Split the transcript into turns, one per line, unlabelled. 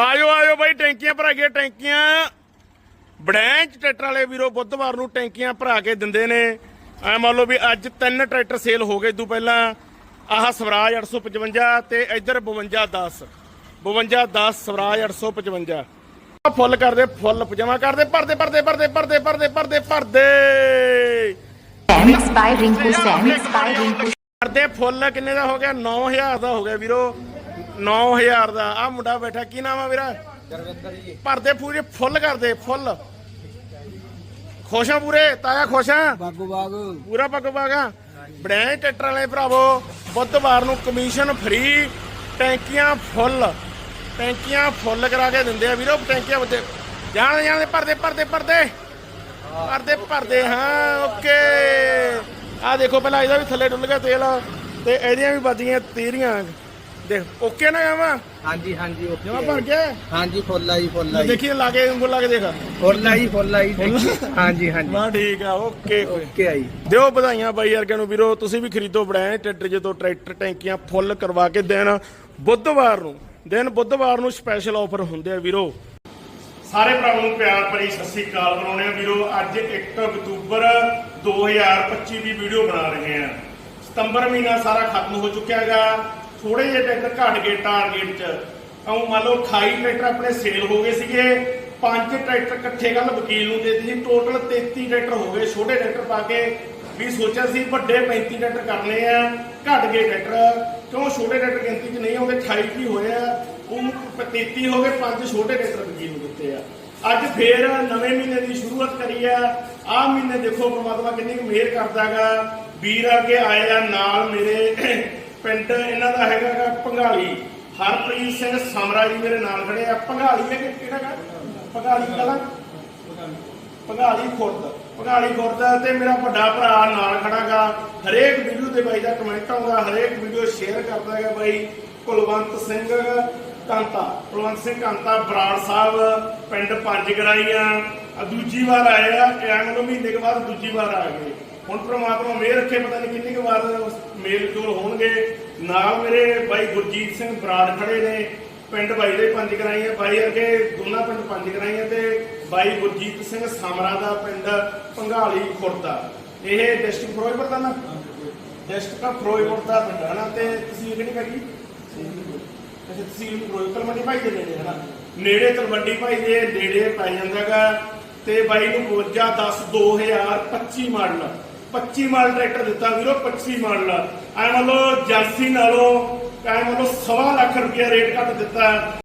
ਆਜੋ ਆਜੋ ਬਾਈ ਟੈਂਕੀਆਂ ਭਰਾ ਕੇ ਟੈਂਕੀਆਂ। ਬੜੈਂਚ ਟਰੈਕਟਰ ਵਾਲੇ ਵੀਰੋ ਬੁੱਧਵਾਰ ਨੂੰ ਟੈਂਕੀਆਂ ਭਰਾ ਕੇ ਦਿੰਦੇ ਨੇ। ਐ ਮੰਨ ਲਓ ਵੀ ਅੱਜ ਤਿੰਨ ਟਰੈਕਟਰ ਸੇਲ ਹੋ ਗਏ ਤੋਂ ਪਹਿਲਾਂ ਆਹ ਸਵਰਾਜ 855 ਤੇ ਇੱਧਰ 5210 5210 ਸਵਰਾਜ 855 ਆਹ ਫੁੱਲ ਕਰਦੇ ਫੁੱਲ ਪਜਾਮਾ ਕਰਦੇ ਭਰਦੇ ਭਰਦੇ ਭਰਦੇ ਭਰਦੇ ਭਰਦੇ ਭਰਦੇ ਭਰਦੇ।
Mixed by Rinku Sen. Mixed by Rinku
ਕਰਦੇ ਫੁੱਲ ਕਿੰਨੇ ਦਾ ਹੋ ਗਿਆ? 9000 ਦਾ ਹੋ ਗਿਆ ਵੀਰੋ। 9000 ਦਾ। ਆ ਮੁੰਡਾ ਬੈਠਾ। ਕੀ ਨਾਮ ਆ ਵੀਰਾ?
ਗੁਰਵਿੰਦਰ ਜੀ।
ਭਰਦੇ ਪੂਰੇ ਫੁੱਲ ਕਰਦੇ ਫੁੱਲ। ਖੁਸ਼ਾਂ ਪੂਰੇ? ਤਾਇਆ ਖੁਸ਼ਾਂ
ਬਾਗੋ ਬਾਗ
ਪੂਰਾ ਪੱਗ ਪਾਗਾ ਬੜੈਂ ਟਰੈਕਟਰ ਵਾਲੇ ਭਰਾਵੋ ਬੁੱਧਵਾਰ ਨੂੰ ਕਮਿਸ਼ਨ ਫ੍ਰੀ। ਟੈਂਕੀਆਂ ਫੁੱਲ। ਟੈਂਕੀਆਂ ਫੁੱਲ ਕਰਾ ਕੇ ਦਿੰਦੇ ਆ ਵੀਰੋ ਟੈਂਕੀਆਂ ਉੱਤੇ ਜਾਣ ਜਾਣ ਭਰਦੇ ਭਰਦੇ ਭਰਦੇ। ਭਰਦੇ ਭਰਦੇ ਹਾਂ ਓਕੇ। ਆ ਦੇਖੋ ਪਹਿਲਾਂ ਇਹਦਾ ਵੀ ਥੱਲੇ ਡੁੱਲ ਗਿਆ ਤੇਲ। ਤੇ ਇਹਦੀਆਂ ਵੀ ਵੱਜੀਆਂ ਤੀਰੀਆਂ। ਦੇਖ ਓਕੇ ਨਾ ਆਵਾ
ਹਾਂਜੀ ਹਾਂਜੀ ਓਕੇ
ਜਮਾ ਭਰ ਗਿਆ?
ਹਾਂਜੀ ਫੁੱਲ ਆ ਜੀ ਫੁੱਲ ਆ ਜੀ।
ਦੇਖੀ ਲਾ ਕੇ ਉਂਗਲ ਲਾ ਕੇ ਦੇਖ।
ਫੁੱਲ ਆ ਜੀ ਫੁੱਲ ਆ ਜੀ ਹਾਂਜੀ ਹਾਂਜੀ।
ਮਾ ਠੀਕ ਆ ਓਕੇ ਓਕੇ
ਓਕੇ ਆ ਜੀ।
ਦਿਓ ਵਧਾਈਆਂ ਬਾਈ ਵਰਗਿਆਂ ਨੂੰ ਵੀਰੋ ਤੁਸੀਂ ਵੀ ਖਰੀਦੋ ਬੜਾਏ ਟਰੈਕਟਰ ਜਦੋਂ ਟਰੈਕਟਰ ਟੈਂਕੀਆਂ ਫੁੱਲ ਕਰਵਾ ਕੇ ਦੇਣ ਬੁੱਧਵਾਰ ਨੂੰ ਦਿਨ ਬੁੱਧਵਾਰ ਨੂੰ ਸਪੈਸ਼ਲ ਆਫਰ ਹੁੰਦੇ ਆ ਵੀਰੋ। ਸਾਰੇ ਭਰਾਵਾਂ ਨੂੰ ਪਿਆਰ ਭਰੀ ਸਤਿ ਸ੍ਰੀ ਅਕਾਲ ਬਣਾਉਣੇ ਆ ਵੀਰੋ। ਅੱਜ 1 ਅਕਤੂਬਰ 2025 ਦੀ ਵੀਡੀਓ ਬਣਾ ਰਹੇ ਆ। ਸਤੰਬਰ ਮਹੀਨਾ ਸਾਰਾ ਖਤਮ ਹੋ ਚੁੱਕਿਆ ਹੈਗਾ। ਥੋੜੇ ਜਿਹੇ ਟਰੈਕਟਰ ਘਟ ਗਏ ਟਾਰਗੇਟ 'ਚ। ਆਉਂ ਮੰਨ ਲਓ 28 ਟਰੈਕਟਰ ਆਪਣੇ ਸੇਲ ਹੋ ਗਏ ਸੀਗੇ, ਪੰਜ ਟਰੈਕਟਰ ਇਕੱਠੇ ਕੱਲ ਵਕੀਲ ਨੂੰ ਦੇ ਦਿੱਤੀ ਸੀ। ਟੋਟਲ 33 ਟਰੈਕਟਰ ਹੋ ਗਏ, ਛੋਟੇ ਟਰੈਕਟਰ ਪਾ ਕੇ ਵੀ ਸੋਚਿਆ ਸੀ ਵੱਡੇ 35 ਟਰੈਕਟਰ ਕਰਨੇ ਆ, ਘਟ ਗਏ ਟਰੈਕਟਰ। ਕਿਉਂ ਛੋਟੇ ਟਰੈਕਟਰ ਗਿਣਤੀ 'ਚ ਨਹੀਂ ਆਉਂਦੇ 28 ਵੀ ਹੋਏ ਆ? ਉਹਨੂੰ 33 ਹੋ ਗਏ, ਪੰਜ ਛੋਟੇ ਟਰੈਕਟਰ ਵਕੀਲ ਨੂੰ ਦਿੱਤੇ ਆ। ਅੱਜ ਫੇਰ ਨਵੇਂ ਮਹੀਨੇ ਦੀ ਸ਼ੁਰੂਆਤ ਕਰੀ ਆ। ਆਹ ਮਹੀਨੇ ਦੇਖੋ ਪ੍ਰਮਾਤਮਾ ਕਿੰਨੀ ਕੁ ਮਿਹਰ ਕਰਦਾਗਾ ਵੀਰ ਅੱਗੇ ਆਏ ਆ ਨਾਲ ਮੇਰੇ ਪਿੰਡ ਇਹਨਾਂ ਦਾ ਹੈਗਾ ਗਾ ਹਰਪ੍ਰੀਤ ਸਿੰਘ ਸਮਰਾ ਜੀ ਮੇਰੇ ਨਾਲ ਖੜੇ ਆ। ਭੰਗਾਲੀ ਹੈ ਕਿਹੜਾ ਗਾ? ਭੰਗਾਲੀ ਕਲਾ? ਭੰਗਾਲੀ ਖੁਰਦ। ਭੰਗਾਲੀ ਖੁਰਦ ਤੇ ਮੇਰਾ ਵੱਡਾ ਭਰਾ ਨਾਲ ਖੜਾਗਾ ਹਰੇਕ ਵੀਡੀਓ ਤੇ ਬਾਈ ਦਾ ਕਮੈਂਟ ਆਉਂਦਾ, ਹਰੇਕ ਵੀਡੀਓ ਸ਼ੇਅਰ ਕਰਦਾ ਹੈਗਾ ਬਾਈ। ਕੁਲਵੰਤ ਸਿੰਘ ਕਾਂਤਾ। ਕੁਲਵੰਤ ਸਿੰਘ ਕਾਂਤਾ, ਬਰਾੜ ਸਾਹਿਬ, ਪਿੰਡ ਪੰਜ ਗਰਾਈਆਂ। ਦੂਜੀ ਵਾਰ ਆਏ ਆ, ਇਹ ਐਂ ਮਹੀਨੇ ਕੇ ਬਾਅਦ ਦੂਜੀ ਵਾਰ ਆ ਗਏ। ਹੁਣ ਪ੍ਰਮਾਤਮਾ ਮਿਹਰ ਰੱਖੇ, ਪਤਾ ਨਹੀਂ ਕਿੰਨੀ ਕੁ ਵਾਰ ਮੇਲ ਜੋਲ ਹੋਣਗੇ। ਨਾਲ ਮੇਰੇ ਬਾਈ ਗੁਰਜੀਤ ਸਿੰਘ ਬਰਾੜ ਖੜੇ ਨੇ, ਪਿੰਡ ਬਾਈ ਦੇ ਪੰਜ ਕਰਾਈਆਂ ਬਾਈ ਅਰਗੇ ਦੋਨਾਂ ਪਿੰਡ ਪੰਜ ਕਰਾਈਆਂ ਤੇ ਬਾਈ ਗੁਰਜੀਤ ਸਿੰਘ ਸਮਰਾ ਦਾ ਪਿੰਡ ਭੰਗਾਲੀ ਖੁਰਦਾ ਇਹ ਡਿਸਟ੍ਰਿਕਟ ਫਿਰੋਜ਼ਪੁਰ ਦਾ ਨਾ? ਡਿਸਟ੍ਰਿਕਟ ਫਿਰੋਜ਼ਪੁਰ ਦਾ ਪਿੰਡ ਹੈ ਨਾ, ਤੇ ਤਹਿਸੀਲ ਕਿਹੜੀ ਕਰੀ ਅੱਛਾ, ਤਹਿਸੀਲ ਫਿਰੋਜ਼ਪੁਰ, ਤਲਵੰਡੀ ਭਾਈ ਦੇ ਨੇੜੇ ਹੈ ਨਾ ਨੇੜੇ ਤਲਵੰਡੀ ਭਾਈ ਦੇ ਨੇੜੇ ਪੈ ਜਾਂਦਾਗਾ ਤੇ ਬਾਈ ਨੂੰ 52 10 2025 ਮਾਡਲ। 25 ਮਾਲ ਟਰੈਕਟਰ ਦਿੱਤਾ ਵੀਰੋ 25 ਮਾਡਲ। ਐ ਮੰਨ ਲਓ ਏਜੰਸੀ ਨਾਲੋਂ, ਐ ਮੰਨ ਲਓ ਸਵਾ ਲੱਖ ਰੁਪਇਆ ਰੇਟ ਘੱਟ ਦਿੱਤਾ।